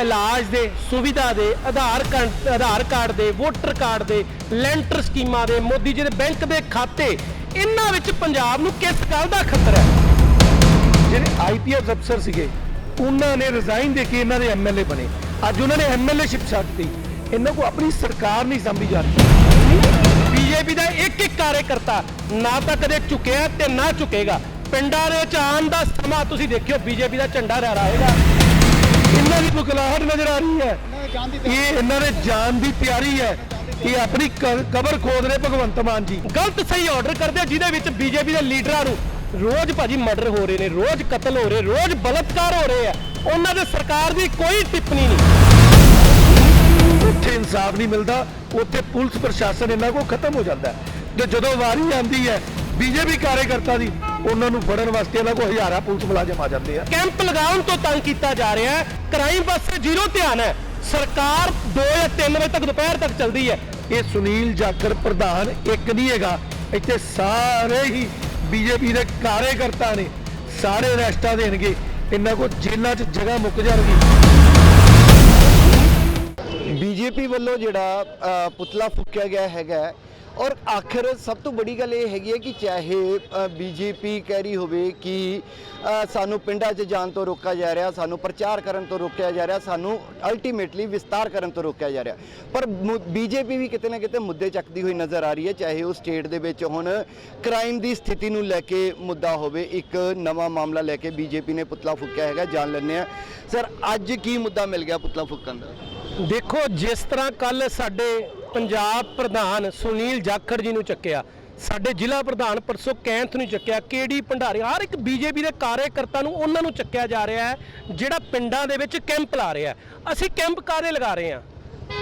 ਇਲਾਜ ਦੇ ਸੁਵਿਧਾ ਦੇ ਆਧਾਰ ਕਾਰਡ ਆਧਾਰ ਕਾਰਡ ਦੇ ਵੋਟਰ ਕਾਰਡ ਦੇ ਲੈਂਟਰ ਸਕੀਮਾਂ ਦੇ ਮੋਦੀ ਜੀ ਦੇ ਬੈਂਕ ਦੇ ਖਾਤੇ ਇਹਨਾਂ ਵਿੱਚ ਪੰਜਾਬ ਨੂੰ ਕਿਸ ਗੱਲ ਦਾ ਖਤਰਾ ਹੈ? ਜਿਹੜੇ ਆਈਪੀਐਸ ਅਫਸਰ ਸੀਗੇ ਉਹਨਾਂ ਨੇ ਰਿਜ਼ਾਈਨ ਦੇ ਕੇ ਇਹਨਾਂ ਦੇ ਐਮਐਲਏ ਬਣੇ। ਅੱਜ ਉਹਨਾਂ ਨੇ ਐਮਐਲਏਸ਼ਿਪ ਛੱਡਤੀ ਇਹਨਾਂ ਕੋ ਆਪਣੀ ਸਰਕਾਰ ਨਹੀਂ ਸੰਭੀ ਜਾ ਰਹੀ। ਬੀਜੇਪੀ ਦਾ ਇੱਕ ਇੱਕ ਕਾਰਜਕਰਤਾ ਨਾ ਤਾਂ ਕਦੇ ਝੁਕਿਆ ਤੇ ਨਾ ਝੁਕੇਗਾ। ਪਿੰਡਾਂ ਦੇ ਆਉਣ ਦਾ ਸਮਾਂ ਤੁਸੀਂ ਦੇਖਿਓ ਬੀਜੇਪੀ ਦਾ ਝੰਡਾ ਲਹਿਰਾਏਗਾ। ਇਹਨਾਂ ਦੀ ਮੁਕਲਾਹਟ ਨਜ਼ਰ ਆ ਰਹੀ ਹੈ। ਇਹ ਇਹਨਾਂ ਦੇ ਜਾਨ ਦੀ ਤਿਆਰੀ ਹੈ ਇਹ ਆਪਣੀ ਕਬਰ ਖੋਦ ਰਹੇ ਭਗਵੰਤ ਮਾਨ ਜੀ। ਗਲਤ ਸਹੀ ਆਰਡਰ ਕਰਦੇ ਜਿਹਦੇ ਵਿੱਚ ਬੀਜੇਪੀ ਦੇ ਲੀਡਰਾਂ ਨੂੰ ਰੋਜ਼ ਭਾਜੀ ਮਰਡਰ ਹੋ ਰਹੇ ਨੇ ਰੋਜ਼ ਕਤਲ ਹੋ ਰਹੇ ਰੋਜ਼ ਬਲਤਕਾਰ ਹੋ ਰਹੇ ਆ। ਉਹਨਾਂ ਦੇ ਸਰਕਾਰ ਦੀ ਕੋਈ ਟਿੱਪਣੀ ਨਹੀਂ। ਉੱਥੇ ਇਨਸਾਫ ਨਹੀਂ ਮਿਲਦਾ ਉੱਥੇ ਪੁਲਿਸ ਪ੍ਰਸ਼ਾਸਨ ਇਹਨਾਂ ਕੋ ਖਤਮ ਹੋ ਜਾਂਦਾ ਤੇ ਜਦੋਂ ਵਾਰੀ ਆਂਦੀ ਹੈ ਬੀਜੇਪੀ ਕਾਰਜਕਰਤਾ ਦੀ ਉਹਨਾਂ ਨੂੰ ਫੜਨ ਵਾਸਤੇ ਇਹਨਾਂ ਕੋ ਹਜ਼ਾਰਾਂ ਪੁਲਿਸ ਮੁਲਾਜ਼ਮ ਆ ਜਾਂਦੇ ਆ। ਕੈਂਪ ਲਗਾਉਣ ਤੋਂ ਤੰਗ ਕੀਤਾ ਜਾ ਰਿਹਾ ਹੈ। ਕ੍ਰਾਈਮ ਪਾਸੇ ਜ਼ੀਰੋ ਧਿਆਨ ਹੈ। ਸਰਕਾਰ 2 ਜਾਂ 3 ਵਜੇ ਤੱਕ ਦੁਪਹਿਰ ਤੱਕ ਚੱਲਦੀ ਹੈ। ਇਹ ਸੁਨੀਲ ਜਾਖੜ ਪ੍ਰਧਾਨ ਇੱਕ ਨਹੀਂ ਹੈਗਾ ਇੱਥੇ ਸਾਰੇ ਹੀ ਬੀਜੇਪੀ ਦੇ ਕਾਰਜਕਰਤਾ ਨੇ ਸਾਰੇ ਅਰੈਸਟਾਂ ਦੇਣਗੇ। ਇਹਨਾਂ ਕੋ ਜੇਲ੍ਹਾਂ 'ਚ ਜਗ੍ਹਾ ਮੁੱਕ ਜਾਣਗੀ। ਬੀਜੇਪੀ ਵੱਲੋਂ ਜਿਹੜਾ ਪੁਤਲਾ ਫੂਕਿਆ ਗਿਆ ਹੈਗਾ ਔਰ ਆਖਿਰ ਸਭ ਤੋਂ ਵੱਡੀ ਗੱਲ ਇਹ ਹੈਗੀ ਹੈ ਕਿ ਚਾਹੇ ਬੀਜੇਪੀ ਕਹਿ ਰਹੀ ਹੋਵੇ ਕਿ ਸਾਨੂੰ ਪਿੰਡਾਂ 'ਚ ਜਾਣ ਤੋਂ ਰੋਕਿਆ ਜਾ ਰਿਹਾ, ਸਾਨੂੰ ਪ੍ਰਚਾਰ ਕਰਨ ਤੋਂ ਰੋਕਿਆ ਜਾ ਰਿਹਾ, ਸਾਨੂੰ ਅਲਟੀਮੇਟਲੀ ਵਿਸਤਾਰ ਕਰਨ ਤੋਂ ਰੋਕਿਆ ਜਾ ਰਿਹਾ। ਪਰ ਬੀਜੇਪੀ ਵੀ ਕਿਤੇ ਨਾ ਕਿਤੇ ਮੁੱਦੇ ਚੱਕਦੀ ਹੋਈ ਨਜ਼ਰ ਆ ਰਹੀ ਹੈ, ਚਾਹੇ ਉਹ ਸਟੇਟ ਦੇ ਵਿੱਚ ਹੁਣ ਕ੍ਰਾਈਮ ਦੀ ਸਥਿਤੀ ਨੂੰ ਲੈ ਕੇ ਮੁੱਦਾ ਹੋਵੇ, ਇੱਕ ਨਵਾਂ ਮਾਮਲਾ ਲੈ ਕੇ ਬੀਜੇਪੀ ਨੇ ਪੁਤਲਾ ਫੂਕਿਆ ਹੈਗਾ, ਜਾਣ ਲੈਂਦੇ ਆ ਸਰ ਅੱਜ ਕੀ ਮੁੱਦਾ ਮਿਲ ਗਿਆ ਪੁਤਲਾ ਫੂਕਣ ਦਾ? ਦੇਖੋ, ਜਿਸ ਤਰ੍ਹਾਂ ਕੱਲ ਸਾਡੇ ਪੰਜਾਬ ਪ੍ਰਧਾਨ ਸੁਨੀਲ ਜਾਖੜ ਜੀ ਨੂੰ ਚੱਕਿਆ। ਸਾਡੇ ਜ਼ਿਲ੍ਹਾ ਪ੍ਰਧਾਨ ਪਰਸੋਂ ਕੈਂਥ ਨੂੰ ਚੱਕਿਆ। ਕੇਡੀ ਭੰਡਾਰੀ, ਹਰ ਇੱਕ ਬੀਜੇਪੀ ਦੇ ਕਾਰਜਕਰਤਾ ਨੂੰ ਉਹਨਾਂ ਨੂੰ ਚੱਕਿਆ ਜਾ ਰਿਹਾ ਹੈ, ਜਿਹੜਾ ਪਿੰਡਾਂ ਦੇ ਵਿੱਚ ਕੈਂਪ ਲਾ ਰਿਹਾ ਅਸੀਂ ਕੈਂਪ ਕਾਰੇ ਲਗਾ ਰਹੇ ਹਾਂ?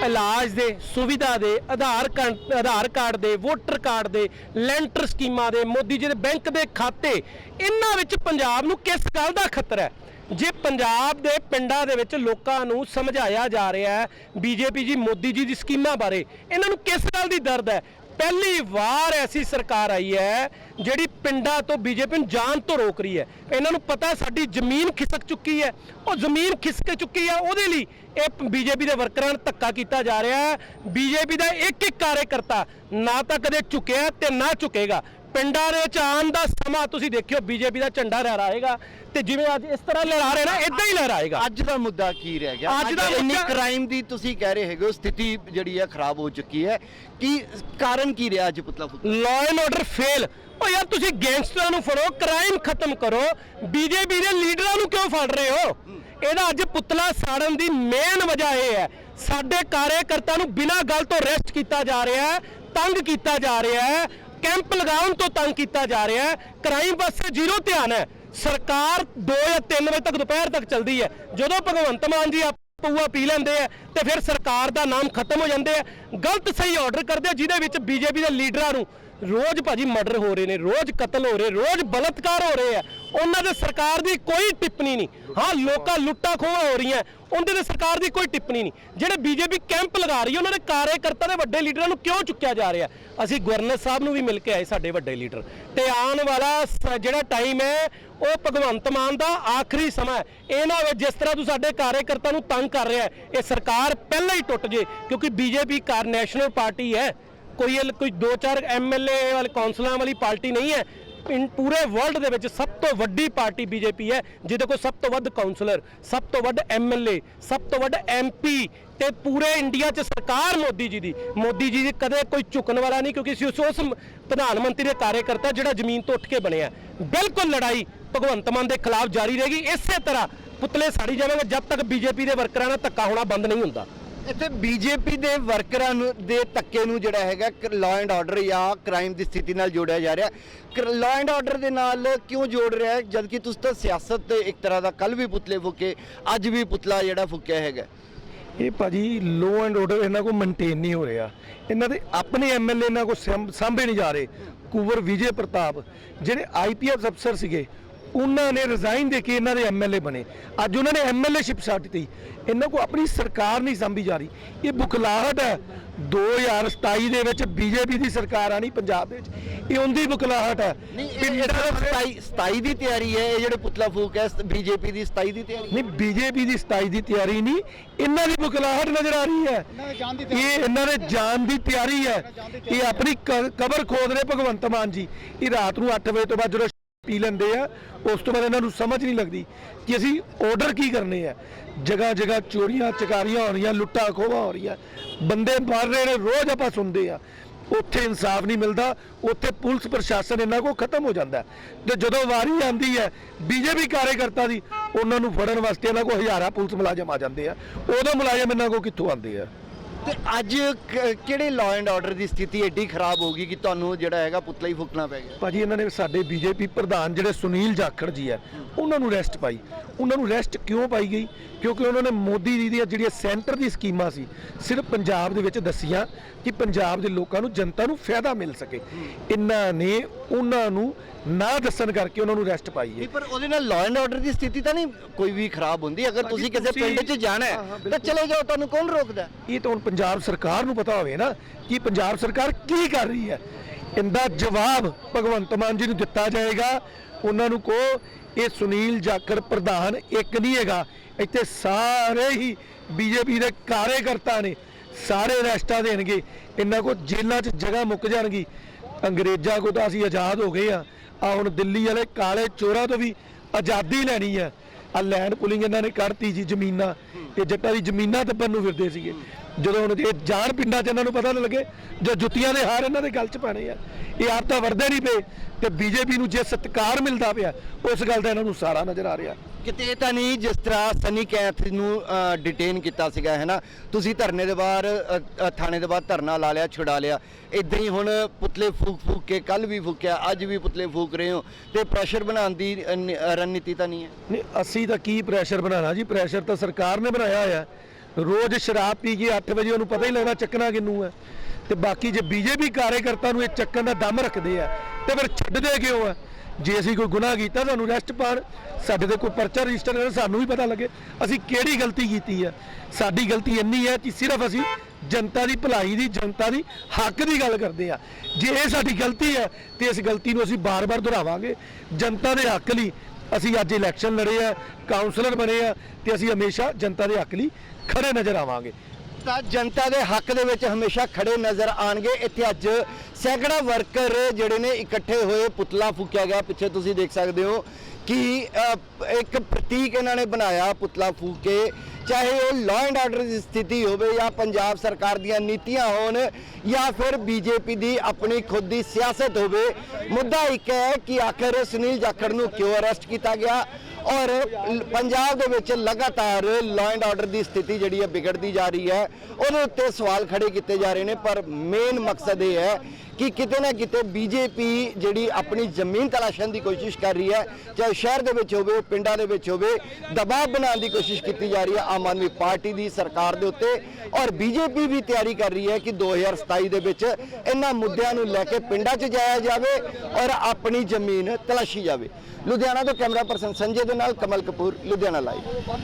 ਇਲਾਜ ਦੇ, ਸੁਵਿਧਾ ਦੇ, ਆਧਾਰ ਕਾਰਡ ਆਧਾਰ ਕਾਰਡ ਦੇ, ਵੋਟਰ ਕਾਰਡ ਦੇ, ਲੈਂਟਰ ਸਕੀਮਾਂ ਦੇ, ਮੋਦੀ ਜੀ ਦੇ ਬੈਂਕ ਦੇ ਖਾਤੇ। ਇਹਨਾਂ ਵਿੱਚ ਪੰਜਾਬ ਨੂੰ ਕਿਸ ਗੱਲ ਦਾ ਖਤਰਾ ਹੈ? ਜੇ ਪੰਜਾਬ ਦੇ ਪਿੰਡਾਂ ਦੇ ਵਿੱਚ ਲੋਕਾਂ ਨੂੰ ਸਮਝਾਇਆ ਜਾ ਰਿਹਾ ਹੈ ਬੀਜੇਪੀ ਜੀ, ਮੋਦੀ ਜੀ ਦੀ ਸਕੀਮਾਂ ਬਾਰੇ, ਇਹਨਾਂ ਨੂੰ ਕਿਸ ਗੱਲ ਦੀ ਦਰਦ ਹੈ? ਪਹਿਲੀ ਵਾਰ ਐਸੀ ਸਰਕਾਰ ਆਈ ਹੈ ਜਿਹੜੀ ਪਿੰਡਾਂ ਤੋਂ ਬੀਜੇਪੀ ਨੂੰ ਜਾਣ ਤੋਂ ਰੋਕ ਰਹੀ ਹੈ। ਇਹਨਾਂ ਨੂੰ ਪਤਾ ਸਾਡੀ ਜ਼ਮੀਨ ਖਿਸਕ ਚੁੱਕੀ ਹੈ। ਉਹ ਜ਼ਮੀਨ ਖਿਸਕ ਚੁੱਕੀ ਹੈ ਉਹਦੇ ਲਈ ਇਹ ਬੀਜੇਪੀ ਦੇ ਵਰਕਰਾਂ ਨੂੰ ਧੱਕਾ ਕੀਤਾ ਜਾ ਰਿਹਾ ਹੈ। ਬੀਜੇਪੀ ਦਾ ਇੱਕ ਇੱਕ ਕਾਰਜਕਰਤਾ ਨਾ ਤਾਂ ਕਦੇ ਝੁਕਿਆ ਤੇ ਨਾ ਝੁਕੇਗਾ। ਪਿੰਡਾਂ ਦੇ ਵਿੱਚ ਆਉਣ ਦਾ ਸਮਾਂ ਤੁਸੀਂ ਦੇਖਿਓ ਬੀਜੇਪੀ ਦਾ ਝੰਡਾ ਲਹਿਰਾਏਗਾ ਤੇ ਜਿਵੇਂ ਅੱਜ ਇਸ ਤਰ੍ਹਾਂ ਲਹਿਰਾ ਰਹੇ ਨਾ ਇਦਾਂ ਹੀ ਲਹਿਰਾਏਗਾ। ਅੱਜ ਦਾ ਮੁੱਦਾ ਕੀ ਰਹਿ ਗਿਆ? ਅੱਜ ਦਾ ਇੰਨੀ ਕ੍ਰਾਈਮ ਦੀ ਤੁਸੀਂ ਕਹਿ ਰਹੇ ਹੈਗੇ ਸਥਿਤੀ ਜਿਹੜੀ ਹੈ ਖਰਾਬ ਹੋ ਚੁੱਕੀ ਹੈ। ਕੀ ਕਾਰਨ ਕੀ ਰਿਹਾ ਅੱਜ ਪੁਤਲਾ ਫੂਕ ਲਾਅ ਐਂਡ ਆਰਡਰ ਫੇਲ ਓ ਯਾਰ ਤੁਸੀਂ ਗੈਂਗਸਟਰਾਂ ਨੂੰ ਫੜੋ ਕ੍ਰਾਈਮ ਖਤਮ ਕਰੋ। ਬੀਜੇਪੀ ਦੇ ਲੀਡਰਾਂ ਨੂੰ ਕਿਉਂ ਫੜ ਰਹੇ ਹੋ? ਇਹਦਾ ਅੱਜ ਪੁਤਲਾ ਸਾੜਨ ਦੀ ਮੇਨ ਵਜ੍ਹਾ ਇਹ ਹੈ ਸਾਡੇ ਕਾਰਜਕਰਤਾ ਨੂੰ ਬਿਨਾਂ ਗੱਲ ਤੋਂ ਅਰੈਸਟ ਕੀਤਾ ਜਾ ਰਿਹਾ ਹੈ ਤੰਗ ਕੀਤਾ ਜਾ ਰਿਹਾ ਹੈ। ਕੈਂਪ ਲਗਾਉਣ ਤੋਂ ਤੰਗ ਕੀਤਾ ਜਾ ਰਿਹਾ ਹੈ। ਕ੍ਰਾਈਮ ਪਾਸੇ ਜ਼ੀਰੋ ਧਿਆਨ ਹੈ। ਸਰਕਾਰ 2 ਜਾਂ 3 ਵਜੇ ਤੱਕ ਦੁਪਹਿਰ ਤੱਕ ਚੱਲਦੀ ਹੈ। ਜਦੋਂ ਭਗਵੰਤ ਮਾਨ ਜੀ ਆਪ ਪੀ ਲੈਂਦੇ ਆ ਤੇ ਫਿਰ ਸਰਕਾਰ ਦਾ ਨਾਮ ਖਤਮ ਹੋ ਜਾਂਦੇ ਆ ਗਲਤ ਸਹੀ ਆਰਡਰ ਕਰਦੇ ਆ ਜਿਹਦੇ ਵਿੱਚ ਬੀਜੇਪੀ ਦੇ ਲੀਡਰਾਂ ਨੂੰ ਰੋਜ਼ ਭਾਜੀ ਮਰਡਰ ਹੋ ਰਹੇ ਨੇ, ਰੋਜ਼ ਕਤਲ ਹੋ ਰਹੇ, ਰੋਜ਼ ਬਲਤਕਾਰ ਹੋ ਰਹੇ ਆ ਉਹਨਾਂ ਦੇ ਸਰਕਾਰ ਦੀ ਕੋਈ ਟਿੱਪਣੀ ਨਹੀਂ। ਹਾਂ ਲੋਕਾਂ ਲੁੱਟਾਂ ਖੋਹਾਂ ਹੋ ਰਹੀਆਂ। ਉਹਦੇ ਤੇ ਸਰਕਾਰ ਦੀ ਕੋਈ ਟਿੱਪਣੀ ਨਹੀਂ। ਜਿਹੜੇ ਬੀਜੇਪੀ ਕੈਂਪ ਲਗਾ ਰਹੀ ਹੈ ਉਹਨਾਂ ਦੇ ਕਾਰਜਕਰਤਾ ਦੇ ਵੱਡੇ ਲੀਡਰਾਂ ਨੂੰ ਕਿਉਂ ਚੁੱਕਿਆ ਜਾ ਰਿਹਾ? ਅਸੀਂ ਗਵਰਨਰ ਸਾਹਿਬ ਨੂੰ ਵੀ ਮਿਲ ਕੇ ਆਏ ਸਾਡੇ ਵੱਡੇ ਲੀਡਰ। ਤੇ ਆਉਣ ਵਾਲਾ ਸ- ਜਿਹੜਾ ਟਾਈਮ ਹੈ ਉਹ ਭਗਵੰਤ ਮਾਨ ਦਾ ਆਖਰੀ ਸਮਾਂ ਹੈ। ਇਹ ਨਾ ਜਿਸ ਤਰ੍ਹਾਂ ਤੂੰ ਸਾਡੇ ਕਾਰਜਕਰਤਾ ਨੂੰ ਤੰਗ ਕਰ ਰਿਹਾ ਹੈ, ਇਹ ਸਰਕਾਰ ਪਹਿਲਾਂ ਹੀ ਟੁੱਟ ਜੇ ਕਿਉਂਕਿ ਬੀਜੇਪੀ ਕਾਰ ਨੈਸ਼ਨਲ ਪਾਰਟੀ ਹੈ। ਕੋਈ ਇਹ ਕੋਈ ਦੋ ਚਾਰ ਐਮਐਲਏ ਵਾਲੇ ਕੌਂਸਲਰਾਂ ਵਾਲੀ ਪਾਰਟੀ ਨਹੀਂ ਹੈ। ਇਨ ਪੂਰੇ ਵਰਲਡ ਦੇ ਵਿੱਚ ਸਭ ਤੋਂ ਵੱਡੀ ਪਾਰਟੀ ਬੀਜੇਪੀ ਹੈ, ਜਿਹਦੇ ਕੋਲ ਸਭ ਤੋਂ ਵੱਧ ਕਾਉਂਸਲਰ ਸਭ ਤੋਂ ਵੱਧ ਐਮਐਲਏ ਸਭ ਤੋਂ ਵੱਧ ਐਮਪੀ ਤੇ ਪੂਰੇ ਇੰਡੀਆ 'ਚ ਸਰਕਾਰ ਮੋਦੀ ਜੀ ਦੀ। ਮੋਦੀ ਜੀ ਦੀ ਕਦੇ ਕੋਈ ਝੁਕਣ ਵਾਲਾ ਨਹੀਂ, ਕਿਉਂਕਿ ਅਸੀਂ ਉਸ ਉਸ ਪ੍ਰਧਾਨ ਮੰਤਰੀ ਦੇ ਕਾਰਜਕਰਤਾ ਜਿਹੜਾ ਜ਼ਮੀਨ ਤੋਂ ਉੱਠ ਕੇ ਬਣਿਆ। ਬਿਲਕੁਲ ਲੜਾਈ ਭਗਵੰਤ ਮਾਨ ਦੇ ਖਿਲਾਫ ਜਾਰੀ ਰਹੇਗੀ। ਇਸੇ ਤਰ੍ਹਾਂ ਪੁਤਲੇ ਸਾੜੀ ਜਾਵਾਂਗੇ, ਜਦ ਤੱਕ ਬੀਜੇਪੀ ਦੇ ਵਰਕਰਾਂ ਨਾਲ ਧੱਕਾ ਹੋਣਾ ਬੰਦ ਨਹੀਂ ਹੁੰਦਾ। ਇੱਥੇ ਬੀਜੇਪੀ ਦੇ ਵਰਕਰਾਂ ਨੂੰ ਦੇ ਧੱਕੇ ਨੂੰ ਜਿਹੜਾ ਹੈਗਾ ਲਾਅ ਐਂਡ ਆਰਡਰ ਜਾਂ ਕ੍ਰਾਈਮ ਦੀ ਸਥਿਤੀ ਨਾਲ ਜੋੜਿਆ ਜਾ ਰਿਹਾ। ਲਾਅ ਐਂਡ ਆਰਡਰ ਦੇ ਨਾਲ ਕਿਉਂ ਜੋੜ ਰਿਹਾ ਹੈ? ਜਦਕਿ ਤੁਸੀਂ ਤਾਂ ਸਿਆਸਤ ਤੇ ਇੱਕ ਤਰ੍ਹਾਂ ਦਾ ਕੱਲ ਵੀ ਪੁਤਲੇ ਫੂਕੇ, ਅੱਜ ਵੀ ਪੁਤਲਾ ਜਿਹੜਾ ਫੂਕਿਆ ਹੈਗਾ। ਇਹ ਭਾਜੀ ਲੋ ਐਂਡ ਆਰਡਰ ਇਹਨਾਂ ਕੋ ਮੇਨਟੇਨ ਨਹੀਂ ਹੋ ਰਿਹਾ। ਇਹਨਾਂ ਦੇ ਆਪਣੇ ਐਮਐਲਏ ਇਹਨਾਂ ਕੋ ਸਾਂਭ- ਸਾਂਭੇ ਨਹੀਂ ਜਾ ਰਹੇ। ਕੁਵਰ ਵਿਜੇ ਪ੍ਰਤਾਪ, ਜਿਹੜੇ ਆਈਪੀਐਸ ਅਫਸਰ ਸੀਗੇ ਉਹਨਾਂ ਨੇ ਰਿਜ਼ਾਈਨ ਦੇ ਕੇ ਇਹਨਾਂ ਦੇ ਐਮਐਲਏ ਬਣੇ। ਅੱਜ ਉਹਨਾਂ ਨੇ ਐਮਐਲਏਸ਼ਿਪ ਛੱਡ ਦਿੱਤੀ। ਇਹਨਾਂ ਕੋ ਆਪਣੀ ਸਰਕਾਰ ਨਹੀਂ ਸੰਭੀ ਜਾ ਰਹੀ। ਇਹ ਬੁਖਲਾਹਟ ਹੈ। 2027 ਦੇ ਵਿੱਚ ਬੀਜੇਪੀ ਦੀ ਸਰਕਾਰ ਆਣੀ ਪੰਜਾਬ ਦੇ ਵਿੱਚ। ਇਹ ਉਹਦੀ ਬੁਖਲਾਹਟ ਹੈ। ਪਿੰਡਾਂ ਦੇ 27 27 ਦੀ ਤਿਆਰੀ ਹੈ ਇਹ ਜਿਹੜੇ ਪੁਤਲਾ ਫੂਕ ਹੈ ਬੀਜੇਪੀ ਦੀ 27 ਦੀ ਤਿਆਰੀ ਨਹੀਂ ਬੀਜੇਪੀ ਦੀ 27 ਦੀ ਤਿਆਰੀ ਨਹੀਂ। ਇਹਨਾਂ ਦੀ ਬੁਖਲਾਹਟ ਨਜ਼ਰ ਆ ਰਹੀ ਹੈ। ਇਹ ਇਹਨਾਂ ਦੇ ਜਾਨ ਦੀ ਤਿਆਰੀ ਹੈ। ਇਹ ਆਪਣੀ ਕਬਰ ਖੋਦ ਰਹੇ ਭਗਵੰਤ ਮਾਨ ਜੀ। ਇਹ ਰਾਤ ਨੂੰ 8 ਵਜੇ ਤੋਂ ਬਾਅਦ ਜਦੋਂ ਪੀ ਲੈਂਦੇ ਆ, ਉਸ ਤੋਂ ਬਾਅਦ ਇਹਨਾਂ ਨੂੰ ਸਮਝ ਨਹੀਂ ਲੱਗਦੀ ਕਿ ਅਸੀਂ ਆਰਡਰ ਕੀ ਕਰਨੇ ਆ। ਜਗ੍ਹਾ ਜਗ੍ਹਾ ਚੋਰੀਆਂ, ਚਕਾਰੀਆਂ ਹੋ ਰਹੀਆਂ, ਲੁੱਟਾਂ, ਖੋਹਾਂ ਹੋ ਰਹੀਆਂ। ਬੰਦੇ ਮਰ ਰਹੇ ਨੇ, ਰੋਜ਼ ਆਪਾਂ ਸੁਣਦੇ ਆ। ਉੱਥੇ ਇਨਸਾਫ ਨਹੀਂ ਮਿਲਦਾ, ਉੱਥੇ ਪੁਲਿਸ, ਪ੍ਰਸ਼ਾਸਨ ਇਹਨਾਂ ਕੋ ਖਤਮ ਹੋ ਜਾਂਦਾ। ਹੈ। ਤੇ ਜਦੋਂ ਵਾਰੀ ਆਂਦੀ ਹੈ, ਬੀਜੇਪੀ ਕਾਰਜਕਰਤਾ ਦੀ, ਉਹਨਾਂ ਨੂੰ ਫੜਨ ਵਾਸਤੇ ਇਹਨਾਂ ਕੋ ਹਜ਼ਾਰਾਂ ਪੁਲਿਸ ਮੁਲਾਜ਼ਮ ਆ ਜਾਂਦੇ ਆ। ਉਦੋਂ ਮੁਲਾਜ਼ਮ ਇਹਨਾਂ ਕੋ ਕਿੱਥੋਂ ਆਉਂਦੇ ਆ? ਤੇ ਅੱਜ ਕ- ਕਿਹੜੇ ਲਾਅ ਐਂਡ ਆਰਡਰ ਦੀ ਸਥਿਤੀ ਐਡੀ ਖਰਾਬ ਹੋ ਗਈ ਕਿ ਤੁਹਾਨੂੰ ਜਿਹੜਾ ਹੈਗਾ ਪੁਤਲਾ ਹੀ ਫੂਕਣਾ ਪੈ ਗਿਆ? ਭਾਜੀ ਇਹਨਾਂ ਨੇ ਸਾਡੇ ਬੀਜੇਪੀ ਪ੍ਰਧਾਨ ਜਿਹੜੇ ਸੁਨੀਲ ਜਾਖੜ ਜੀ ਆ ਉਹਨਾਂ ਨੂੰ ਰੈਸਟ ਪਾਈ। ਉਹਨਾਂ ਨੂੰ ਰੈਸਟ ਕਿਉਂ ਪਾਈ ਗਈ? ਕਿਉਂਕਿ ਉਹਨਾਂ ਨੇ ਮੋਦੀ ਜੀ ਦੀਆਂ ਜਿਹੜੀਆਂ ਸੈਂਟਰ ਦੀ ਸਕੀਮਾਂ ਸੀ ਸਿਰਫ ਪੰਜਾਬ ਦੇ ਵਿੱਚ ਦੱਸੀਆਂ ਕਿ ਪੰਜਾਬ ਦੇ ਲੋਕਾਂ ਨੂੰ ਜਨਤਾ ਨੂੰ ਫਾਇਦਾ ਮਿਲ ਸਕੇ। ਇਹਨਾਂ ਨੇ ਉਹਨਾਂ ਨੂੰ ਨਾ ਦੱਸਣ ਕਰਕੇ ਉਹਨਾਂ ਨੂੰ ਰੈਸਟ ਪਾਈ ਹੈ। ਨਹੀਂ ਪਰ ਉਹਦੇ ਨਾਲ ਲਾਅ ਐਂਡ ਆਰਡਰ ਦੀ ਸਥਿਤੀ ਤਾਂ ਨਹੀਂ ਕੋਈ ਵੀ ਖਰਾਬ ਹੁੰਦੀ। ਅਗਰ ਤੁਸੀਂ ਕਿਸੇ ਤੁਸੀਂ- ਪਿੰਡ 'ਚ ਜਾਣਾ ਹਾਂ, ਹਾਂ, ਹੈ ਤਾਂ ਬਿਲਕੁਲ। ਚਲੇ ਜਾਓ ਤੁਹਾਨੂੰ ਕੌਣ ਰੋਕਦਾ? ਇਹ ਤਾਂ ਹੁਣ ਪੰਜਾਬ ਸਰਕਾਰ ਨੂੰ ਪਤਾ ਹੋਵੇ ਨਾ ਕਿ ਪੰਜਾਬ ਸਰਕਾਰ ਕੀ ਕਰ ਰਹੀ ਹੈ। ਇਹਦਾ ਜਵਾਬ ਭਗਵੰਤ ਮਾਨ ਜੀ ਨੂੰ ਦਿੱਤਾ ਜਾਏਗਾ। ਉਹਨਾਂ ਨੂੰ ਕਹੋ, ਇਹ ਸੁਨੀਲ ਜਾਖੜ ਪ੍ਰਧਾਨ ਇੱਕ ਨਹੀਂ ਹੈਗਾ। ਇੱਥੇ ਸਾਰੇ ਹੀ ਬੀਜੇਪੀ ਦੇ ਕਾਰਜਕਰਤਾ ਨੇ, ਸਾਰੇ ਰੈਸਟਾਂ ਦੇਣਗੇ। ਇਹਨਾਂ ਕੋ ਜੇਲ੍ਹਾਂ 'ਚ ਜਗ੍ਹਾ ਮੁੱਕ ਜਾਣਗੀ। ਅੰਗਰੇਜ਼ਾਂ ਕੋ ਤਾਂ ਅਸੀਂ ਆਜ਼ਾਦ ਹੋ ਗਏ ਆ ਆ ਹੁਣ ਦਿੱਲੀ ਵਾਲੇ ਕਾਲੇ ਚੋਰਾਂ ਤੋਂ ਵੀ ਆਜ਼ਾਦੀ ਲੈਣੀ ਹੈ। ਆ ਲੈਂਡ ਪੁਲਿੰਗ ਇਹਨਾਂ ਨੇ ਕਰਤੀ ਜੀ ਜ਼ਮੀਨਾਂ। ਇਹ ਜੱਟਾਂ ਦੀ ਜ਼ਮੀਨਾਂ ਦੱਬਣ ਨੂੰ ਫਿਰਦੇ ਸੀਗੇ। ਜਦੋਂ ਹੁਣ ਇਹ ਜਾਣ ਪਿੰਡਾਂ 'ਚ ਇਹਨਾਂ ਨੂੰ ਪਤਾ ਨਾ ਲੱਗੇ ਜੋ ਜੁੱਤੀਆਂ ਦੇ ਹਾਰ ਇਹਨਾਂ ਦੇ ਗਲ 'ਚ ਪਾਣੇ ਆ। ਇਹ ਆਪ ਤਾਂ ਵਰਦੇ ਨਹੀਂ ਪਏ ਤੇ ਬੀਜੇਪੀ ਨੂੰ ਜੇ ਸਤਿਕਾਰ ਮਿਲਦਾ ਪਿਆ ਉਸ ਗੱਲ ਦਾ ਇਹਨਾਂ ਨੂੰ ਸਾਰਾ ਨਜ਼ਰ ਆ ਰਿਹਾ। ਕਿਤੇ ਤਾਂ ਨਹੀਂ ਜਿਸ ਤਰ੍ਹਾਂ ਸਨੀ ਕੈਥ ਨੂੰ ਡਿਟੇਨ ਕੀਤਾ ਸੀਗਾ ਹੈ ਨਾ? ਤੁਸੀਂ ਧਰਨੇ ਦੇ ਬਾਹਰ ਅ, ਅ, ਥਾਣੇ ਦੇ ਬਾਹਰ ਧਰਨਾ ਲਾ ਲਿਆ ਛੁਡਾ ਲਿਆ। ਇਦਾਂ ਹੀ ਹੁਣ ਪੁਤਲੇ ਫੂਕ ਫੂਕ ਕੇ ਕੱਲ ਵੀ ਫੂਕਿਆ ਅੱਜ ਵੀ ਪੁਤਲੇ ਫੂਕ ਰਹੇ ਹੋ। ਤੇ ਪ੍ਰੈਸ਼ਰ ਬਣਾਉਣ ਦੀ ਅ, ਨ- ਅ, ਰਣਨੀਤੀ ਤਾਂ ਨਹੀਂ ਹੈ? ਨਹੀਂ ਅਸੀਂ ਤਾਂ ਕੀ ਪ੍ਰੈਸ਼ਰ ਬਣਾਉਣਾ ਜੀ? ਪ੍ਰੈਸ਼ਰ ਤਾਂ ਸਰਕਾਰ ਨੇ ਬਣਾਇਆ ਹੋਇਆ। ਹੈ। ਰੋਜ਼ ਸ਼ਰਾਬ ਪੀ ਕੇ 8 ਵਜੇ ਉਹਨੂੰ ਪਤਾ ਹੀ ਲੱਗਦਾ ਚੱਕਣਾ ਕਿੰਨੂੰ ਹੈ। ਤੇ ਬਾਕੀ ਜੇ ਬੀਜੇਪੀ ਕਾਰਜਕਰਤਾ ਨੂੰ ਇਹ ਚੱਕਣ ਦਾ ਦਮ ਰੱਖਦੇ ਆ, ਤੇ ਫਿਰ ਛੱਡਦੇ ਕਿਉਂ ਆ? ਜੇ ਅਸੀਂ ਕੋਈ ਗੁਨਾਹ ਕੀਤਾ ਤੁਹਾਨੂੰ ਰੈਸਟ ਪਾਣ, ਸਾਡੇ ਤੇ ਕੋਈ ਪਰਚਾ ਰਜਿਸਟਰ ਕਰਨ, ਸਾਨੂੰ ਵੀ ਪਤਾ ਲੱਗੇ, ਅਸੀਂ ਕਿਹੜੀ ਗਲਤੀ ਕੀਤੀ ਹੈ ਸਾਡੀ ਗਲਤੀ ਇੰਨੀ ਹੈ ਕਿ ਸਿਰਫ ਅਸੀਂ ਜਨਤਾ ਦੀ ਭਲਾਈ ਦੀ, ਜਨਤਾ ਦੀ ਹੱਕ ਦੀ ਗੱਲ ਕਰਦੇ ਆ। ਜੇ ਇਹ ਸਾਡੀ ਗਲਤੀ ਹੈ, ਤੇ ਇਸ ਗਲਤੀ ਨੂੰ ਅਸੀਂ ਬਾਰ-ਬਾਰ ਦੁਹਰਾਵਾਂਗੇ। ਜਨਤਾ ਦੇ ਹੱਕ ਲਈ ਅਸੀਂ ਅੱਜ ਇਲੈਕਸ਼ਨ ਲੜੇ ਆ ਕਾਉਂਸਲਰ ਬਣੇ ਆ ਤੇ ਅਸੀਂ ਹਮੇਸ਼ਾ ਜਨਤਾ ਦੇ ਹੱਕ ਲਈ ਖੜੇ ਨਜ਼ਰ ਆਵਾਂਗੇ। ਤਾਂ ਜਨਤਾ ਦੇ ਹੱਕ ਦੇ ਵਿੱਚ ਹਮੇਸ਼ਾ ਖੜੇ ਨਜ਼ਰ ਆਣਗੇ। ਇੱਥੇ ਅੱਜ ਸੈਂਕੜਾ ਵਰਕਰ ਜਿਹੜੇ ਨੇ ਇਕੱਠੇ ਹੋਏ, ਪੁਤਲਾ ਫੂਕਿਆ ਗਿਆ। ਪਿੱਛੇ ਤੁਸੀਂ ਦੇਖ ਸਕਦੇ ਹੋ ਕਿ ਇੱਕ ਪ੍ਰਤੀਕ ਇਹਨਾਂ ਨੇ ਬਣਾਇਆ ਪੁਤਲਾ ਫੂਕ ਕੇ। ਚਾਹੇ ਉਹ ਲਾਅ ਐਂਡ ਆਰਡਰ ਦੀ ਸਥਿਤੀ ਹੋਵੇ ਜਾਂ ਪੰਜਾਬ ਸਰਕਾਰ ਦੀਆਂ ਨੀਤੀਆਂ ਹੋਣ ਜਾਂ ਫਿਰ ਬੀਜੇਪੀ ਦੀ ਆਪਣੀ ਖੁਦ ਦੀ ਸਿਆਸਤ ਹੋਵੇ, ਮੁੱਦਾ ਇੱਕ ਹੈ ਕਿ ਆਖਰ ਸੁਨੀਲ ਜਾਖੜ ਨੂੰ ਕਿਉਂ ਅਰੈਸਟ ਕੀਤਾ ਗਿਆ? ਔਰ ਪੰਜਾਬ ਦੇ ਵਿੱਚ ਲਗਾਤਾਰ ਲਾਅ ਐਂਡ ਆਰਡਰ ਦੀ ਸਥਿਤੀ ਜਿਹੜੀ ਹੈ ਵਿਗੜਦੀ ਜਾ ਰਹੀ ਹੈ। ਉਹਦੇ ਉੱਤੇ ਸਵਾਲ ਖੜੇ ਕੀਤੇ ਜਾ ਰਹੇ ਨੇ, ਪਰ ਮੇਨ ਮਕਸਦ ਇਹ ਹੈ ਕਿ ਕਿਤੇ ਨਾ ਕਿਤੇ ਬੀਜੇਪੀ ਜਿਹੜੀ ਆਪਣੀ ਜ਼ਮੀਨ ਤਲਾਸ਼ਣ ਦੀ ਕੋਸ਼ਿਸ਼ ਕਰ ਰਹੀ ਹੈ, ਚਾਹੇ ਸ਼ਹਿਰ ਦੇ ਵਿੱਚ ਹੋਵੇ ਪਿੰਡਾਂ ਦੇ ਵਿੱਚ ਹੋਵੇ, ਦਬਾਅ ਬਣਾਉਣ ਦੀ ਕੋਸ਼ਿਸ਼ ਕੀਤੀ ਜਾ ਰਹੀ ਹੈ ਆਮ ਆਦਮੀ ਪਾਰਟੀ ਦੀ ਸਰਕਾਰ ਦੇ ਉੱਤੇ। ਔਰ ਬੀਜੇਪੀ ਵੀ ਤਿਆਰੀ ਕਰ ਰਹੀ ਹੈ ਕਿ 2027 ਦੇ ਵਿੱਚ ਇਹਨਾਂ ਮੁੱਦਿਆਂ ਨੂੰ ਲੈ ਕੇ ਪਿੰਡਾਂ 'ਚ ਜਾਇਆ ਜਾਵੇ ਔਰ ਆਪਣੀ ਜ਼ਮੀਨ ਤਲਾਸ਼ੀ ਜਾਵੇ। ਲੁਧਿਆਣਾ ਤੋਂ ਕੈਮਰਾ ਪਰਸਨ ਸੰਜੇ ਦੇ ਨਾਲ ਕਮਲ ਕਪੂਰ, ਲੁਧਿਆਣਾ ਲਾਈਵ।